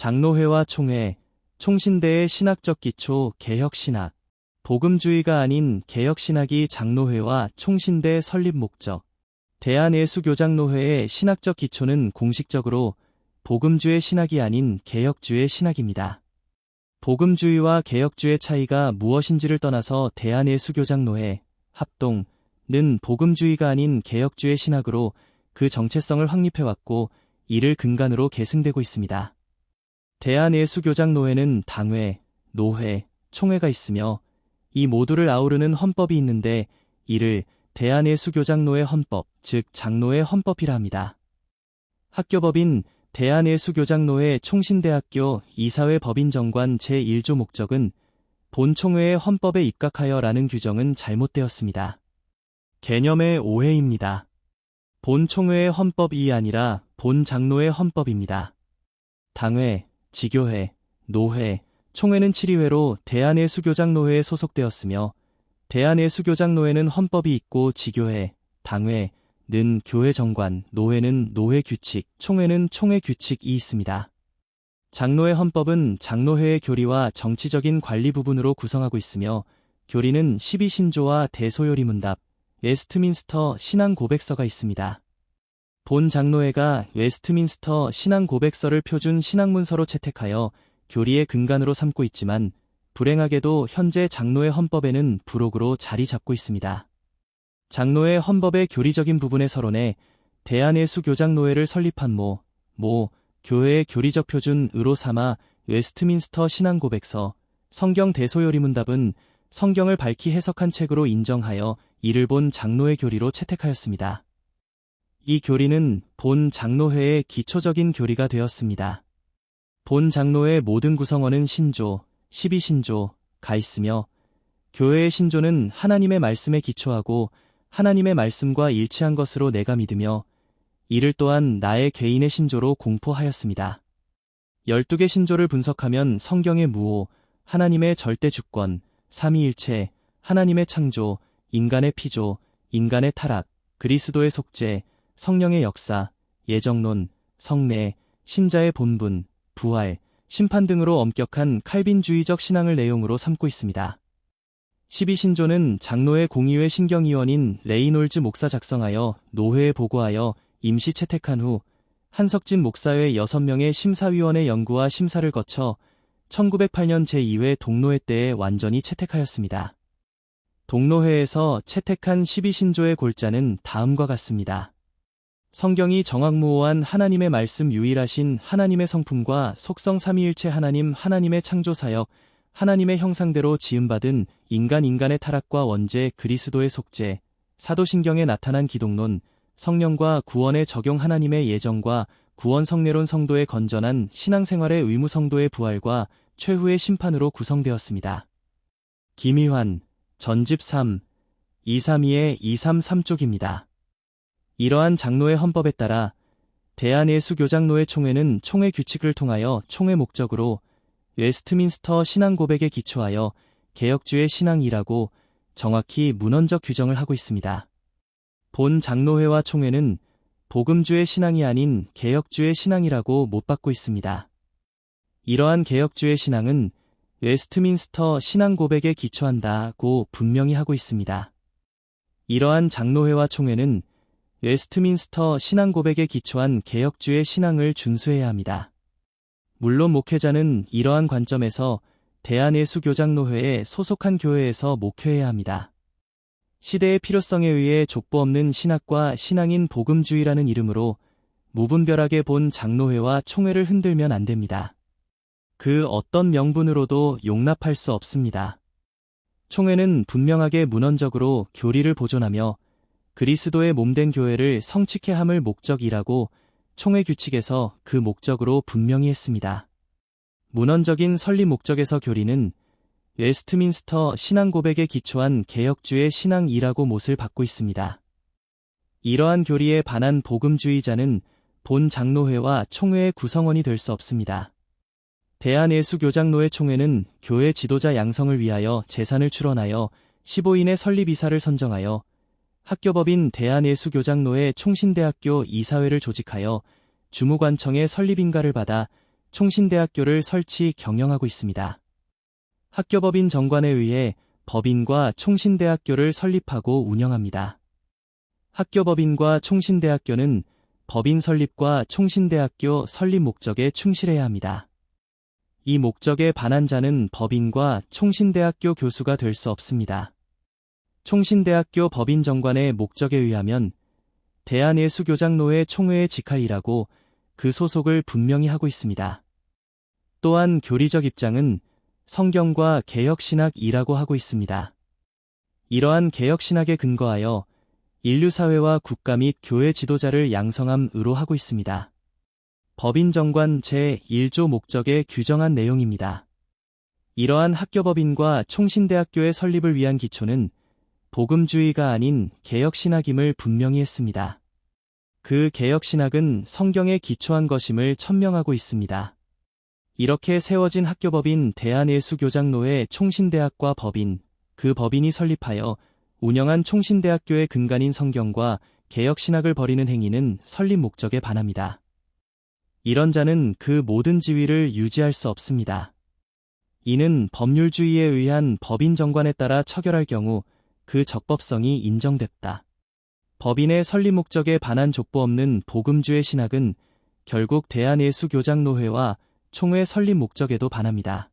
장로회와 총회, 총신대의 신학적 기초 개혁신학, 복음주의가 아닌 개혁신학이 장로회와 총신대 설립 목적, 대한예수교장로회의 신학적 기초는 공식적으로 복음주의 신학이 아닌 개혁주의 신학입니다. 복음주의와 개혁주의 차이가 무엇인지를 떠나서 대한예수교장로회, 합동는 복음주의가 아닌 개혁주의 신학으로 그 정체성을 확립해왔고 이를 근간으로 계승되고 있습니다. 대한예수교장 노회는 당회, 노회, 총회가 있으며 이 모두를 아우르는 헌법이 있는데 이를 대한예수교장 노회 헌법, 즉 장로회 헌법이라 합니다. 학교법인 대한예수교장 노회 총신대학교 이사회 법인정관 제1조 목적은 본총회의 헌법에 입각하여 라는 규정은 잘못되었습니다. 개념의 오해입니다. 본총회의 헌법이 아니라 본장로의 헌법입니다. 당회, 지교회, 노회, 총회는 7위회로 대한예수교장 노회에 소속되었으며 대한예수교장 노회는 헌법이 있고 지교회, 당회, 는 교회 정관, 노회는 노회 규칙, 총회는 총회 규칙이 있습니다. 장로회 헌법은 장로회의 교리와 정치적인 관리 부분으로 구성하고 있으며 교리는 12신조와 대소요리 문답, 웨스트민스터 신앙 고백서가 있습니다. 본 장로회가 웨스트민스터 신앙 고백서를 표준 신앙문서로 채택하여 교리의 근간으로 삼고 있지만 불행하게도 현재 장로회 헌법에는 부록으로 자리 잡고 있습니다. 장로회 헌법의 교리적인 부분의 서론에 대한예수 교장노회를 설립한 모, 모, 교회의 교리적 표준으로 삼아 웨스트민스터 신앙고백서, 성경 대소요리 문답은 성경을 밝히 해석한 책으로 인정하여 이를 본 장로회 교리로 채택하였습니다. 이 교리는 본 장로회의 기초적인 교리가 되었습니다. 본 장로의 모든 구성원은 신조, 12신조 가 있으며 교회의 신조는 하나님의 말씀에 기초하고 하나님의 말씀과 일치한 것으로 내가 믿으며 이를 또한 나의 개인의 신조로 공포하였습니다. 12개 신조를 분석하면 성경의 무호, 하나님의 절대 주권, 삼위일체, 하나님의 창조, 인간의 피조, 인간의 타락, 그리스도의 속죄, 성령의 역사, 예정론, 성례, 신자의 본분, 부활, 심판 등으로 엄격한 칼빈주의적 신앙을 내용으로 삼고 있습니다. 12신조는 장로의 공의회 신경위원인 레이놀즈 목사 작성하여 노회에 보고하여 임시 채택한 후 한석진 목사회 6명의 심사위원회 연구와 심사를 거쳐 1908년 제2회 동로회 때에 완전히 채택하였습니다. 동로회에서 채택한 12신조의 골자는 다음과 같습니다. 성경이 정확무호한 하나님의 말씀 유일하신 하나님의 성품과 속성 삼위일체 하나님 하나님의 창조사역 하나님의 형상대로 지음받은 인간 인간의 타락과 원죄 그리스도의 속죄, 사도신경에 나타난 기독론, 성령과 구원에 적용 하나님의 예정과 구원 성례론 성도의 건전한 신앙생활의 의무 성도의 부활과 최후의 심판으로 구성되었습니다. 김희환, 전집 3, 232의 233쪽입니다. 이러한 장로의 헌법에 따라 대한예수교장로회 총회는 총회 규칙을 통하여 총회 목적으로 웨스트민스터 신앙 고백에 기초하여 개혁주의 신앙이라고 정확히 문헌적 규정을 하고 있습니다. 본 장로회와 총회는 복음주의 신앙이 아닌 개혁주의 신앙이라고 못 받고 있습니다. 이러한 개혁주의 신앙은 웨스트민스터 신앙 고백에 기초한다고 분명히 하고 있습니다. 이러한 장로회와 총회는 웨스트민스터 신앙 고백에 기초한 개혁주의 신앙을 준수해야 합니다. 물론 목회자는 이러한 관점에서 대한예수교장노회에 소속한 교회에서 목회해야 합니다. 시대의 필요성에 의해 족보 없는 신학과 신앙인 복음주의라는 이름으로 무분별하게 본 장로회와 총회를 흔들면 안 됩니다. 그 어떤 명분으로도 용납할 수 없습니다. 총회는 분명하게 문헌적으로 교리를 보존하며 그리스도의 몸된 교회를 성취케 함을 목적이라고 총회 규칙에서 그 목적으로 분명히 했습니다. 문헌적인 설립 목적에서 교리는 웨스트민스터 신앙 고백에 기초한 개혁주의 신앙이라고 못을 받고 있습니다. 이러한 교리에 반한 복음주의자는 본 장로회와 총회의 구성원이 될 수 없습니다. 대한예수교장로회 총회는 교회 지도자 양성을 위하여 재산을 출원하여 15인의 설립 이사를 선정하여 학교법인 대한예수교장로회 총신대학교 이사회를 조직하여 주무관청의 설립인가를 받아 총신대학교를 설치 경영하고 있습니다. 학교법인 정관에 의해 법인과 총신대학교를 설립하고 운영합니다. 학교법인과 총신대학교는 법인 설립과 총신대학교 설립 목적에 충실해야 합니다. 이 목적에 반한 자는 법인과 총신대학교 교수가 될 수 없습니다. 총신대학교 법인정관의 목적에 의하면 대한예수교장노회 총회의 직할이라고 그 소속을 분명히 하고 있습니다. 또한 교리적 입장은 성경과 개혁신학이라고 하고 있습니다. 이러한 개혁신학에 근거하여 인류사회와 국가 및 교회 지도자를 양성함으로 하고 있습니다. 법인정관 제1조 목적에 규정한 내용입니다. 이러한 학교법인과 총신대학교의 설립을 위한 기초는 복음주의가 아닌 개혁신학임을 분명히 했습니다. 그 개혁신학은 성경에 기초한 것임을 천명하고 있습니다. 이렇게 세워진 학교법인 대한예수교장노회 총신대학과 법인, 그 법인이 설립하여 운영한 총신대학교의 근간인 성경과 개혁신학을 벌이는 행위는 설립 목적에 반합니다. 이런 자는 그 모든 지위를 유지할 수 없습니다. 이는 법률주의에 의한 법인 정관에 따라 처결할 경우 그 적법성이 인정됐다. 법인의 설립 목적에 반한 족보 없는 복음주의 신학은 결국 대한예수교장노회와 총회 설립 목적에도 반합니다.